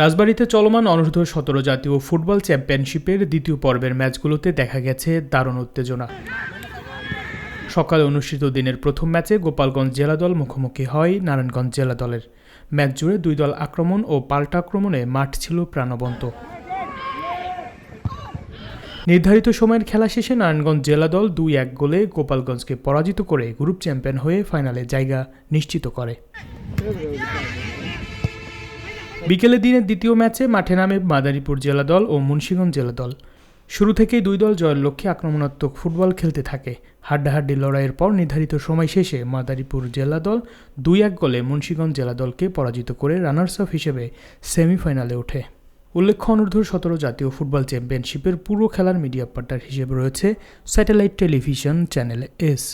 রাজবাড়ীতে চলমান অনূর্ধ্ব সতেরো জাতীয় ফুটবল চ্যাম্পিয়নশিপের দ্বিতীয় পর্বের ম্যাচগুলোতে দেখা গেছে দারুণ উত্তেজনা। সকালে অনুষ্ঠিত দিনের প্রথম ম্যাচে গোপালগঞ্জ জেলা দল মুখোমুখি হয় নারায়ণগঞ্জ জেলা দলের। ম্যাচ জুড়ে দুই দল আক্রমণ ও পাল্টা আক্রমণে মাঠ ছিল প্রাণবন্ত। নির্ধারিত সময়ের খেলা শেষে নারায়ণগঞ্জ জেলা দল দুই এক গোলে গোপালগঞ্জকে পরাজিত করে গ্রুপ চ্যাম্পিয়ন হয়ে ফাইনালে জায়গা নিশ্চিত করে। বিকেলে দিনের দ্বিতীয় ম্যাচে মাঠে নামে মাদারীপুর জেলা দল ও মুন্সিগঞ্জ জেলা দল। শুরু থেকেই দুই দল জয়ের লক্ষ্যে আক্রমণাত্মক ফুটবল খেলতে থাকে। হাড্ডাহাড্ডি লড়াইয়ের পর নির্ধারিত সময় শেষে মাদারীপুর জেলা দল দুই এক গোলে মুন্সিগঞ্জ জেলা দলকে পরাজিত করে রানার্স আপ হিসেবে সেমিফাইনালে ওঠে। উল্লেখ্য, অনূর্ধ্ব সতেরো জাতীয় ফুটবল চ্যাম্পিয়নশিপের পুরো খেলার মিডিয়া পার্টনার হিসেবে রয়েছে স্যাটেলাইট টেলিভিশন চ্যানেল এস।